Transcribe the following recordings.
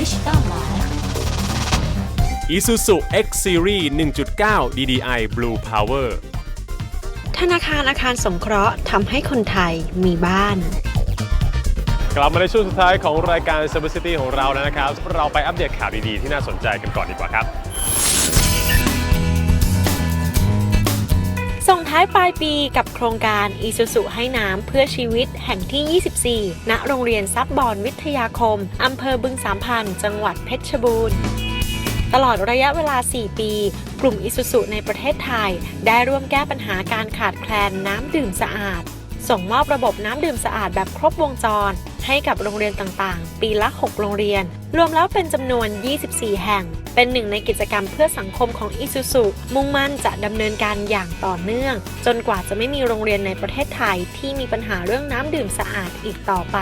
Digital Life Isuzu X Series 1.9 DDI Blue Power ธนาคารอาคารสงเคราะห์ทำให้คนไทยมีบ้าน กลับมาในช่วงสุดท้ายของรายการ Cyber City ของเราแล้วนะครับ เราไปอัปเดตข่าวดีๆ ที่น่าสนใจกันก่อนดีกว่าครับ ส่งท้ายปลายปีกับโครงการอีซูซุให้น้ำเพื่อชีวิตแห่งที่ 24 ณ โรงเรียนซับบอนวิทยาคม อำเภอบึงสามพันจังหวัดเพชรบูรณ์ ตลอดระยะเวลา 4 ปี กลุ่มอิสุสุในประเทศไทย ได้ร่วมแก้ปัญหาการขาดแคลนน้ำดื่มสะอาด ส่งมอบระบบน้ำดื่มสะอาดแบบครบวงจร ให้กับโรงเรียนต่างๆ ปีละ 6 โรงเรียน รวมแล้วเป็นจำนวน 24 แห่ง เป็นหนึ่งในกิจกรรมเพื่อสังคมของอิซูซุมุ่งมั่นจะดำเนินการอย่างต่อเนื่อง จนกว่าจะไม่มีโรงเรียนในประเทศไทยที่มีปัญหาเรื่องน้ำดื่มสะอาดอีกต่อไป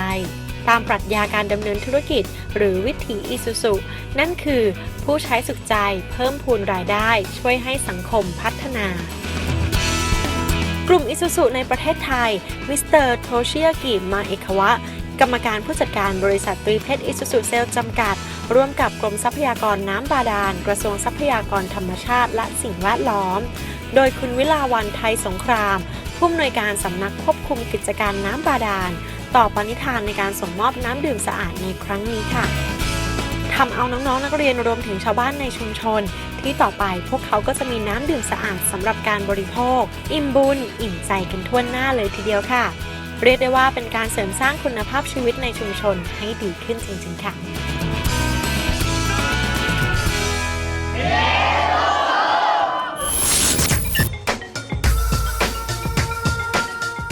ตามปรัชญาการดำเนินธุรกิจ หรือวิถีอิซูซุนั่นคือ ผู้ใช้สุขใจเพิ่มพูนรายได้ช่วยให้สังคมพัฒนา กลุ่มอิซูซุในประเทศไทย มิสเตอร์โทชิยากิมาเอกวะ กรรมการผู้จัดการบริษัทตรีเพชรอิซูซุเซลจำกัด ร่วมกับกรมทรัพยากรน้ำบาดาล กระทรวงทรัพยากรธรรมชาติและสิ่งแวดล้อม โดยคุณวิลาวันไทยสงคราม ผู้อำนวยการสำนักควบคุมกิจการน้ำบาดาล ต่อปณิธานในการส่งมอบน้ำดื่มสะอาดในครั้งนี้ค่ะ ทำเอาน้องๆนักเรียนรวมถึงชาวบ้านในชุมชน ที่ต่อไปพวกเขาก็จะมีน้ำดื่มสะอาดสำหรับการบริโภค อิ่มบุญอิ่มใจกันทั่วหน้าเลยทีเดียวค่ะ เรียกได้ว่าเป็นการเสริมสร้างคุณภาพชีวิตในชุมชนให้ดีขึ้นจริงๆค่ะ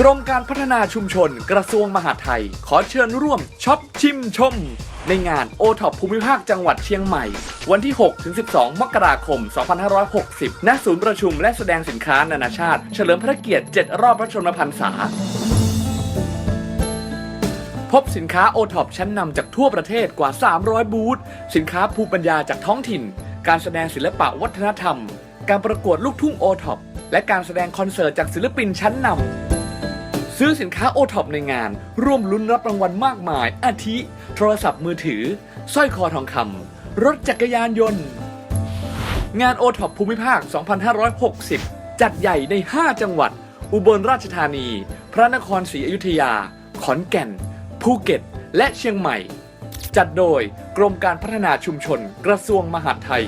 รมการพัฒนาชุมชนกระทรวงมหาดไทย ขอเชิญร่วมช็อปชิมชม ในงานโอท็อปภูมิภาคจังหวัดเชียงใหม่ วันที่ 6-12 มกราคม 2560 ณ ศูนย์ประชุมและแสดงสินค้านานาชาติ เฉลิมพระเกียรติ 7 รอบพระชนมพรรษา พบสินค้าโอท็อปชั้นนำจากทั่วประเทศกว่า 300 บูธ สินค้าภูมิปัญญาจากท้องถิ่น การแสดงศิลปะวัฒนธรรม การประกวดลูกทุ่งโอท็อปและการแสดงคอนเสิร์ตจากศิลปินชั้นนำ ซื้อสินค้าโอท็อปในงาน ร่วมลุ้นรับรางวัลมากมาย อาทิ โทรศัพท์มือถือสร้อยคอทองคำรถจักรยานยนต์ งานโอท็อปภูมิภาค 2560 จัดใหญ่ใน 5 จังหวัด อุบลราชธานี พระนครศรีอยุธยา ขอนแก่น ภูเก็ต และเชียงใหม่ จัดโดยกรมการพัฒนาชุมชน กระทรวงมหาดไทย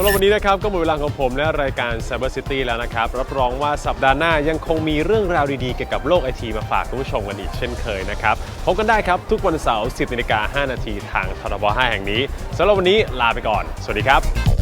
ำหรับวันนี้นะครับก็หมดเวลาของผมและรายการ Cyber City แล้วนะครับ รับรองว่าสัปดาห์หน้ายังคงมีเรื่องราวดีๆเกี่ยวกับโลกไอทีมาฝากคุณผู้ชมกันอีกเช่นเคยนะครับพบกันได้ครับทุกวันเสาร์ 10นาฬิกา5นาทีทางทรบ5แห่งนี้สำหรับวันนี้ลาไปก่อน สวัสดีครับ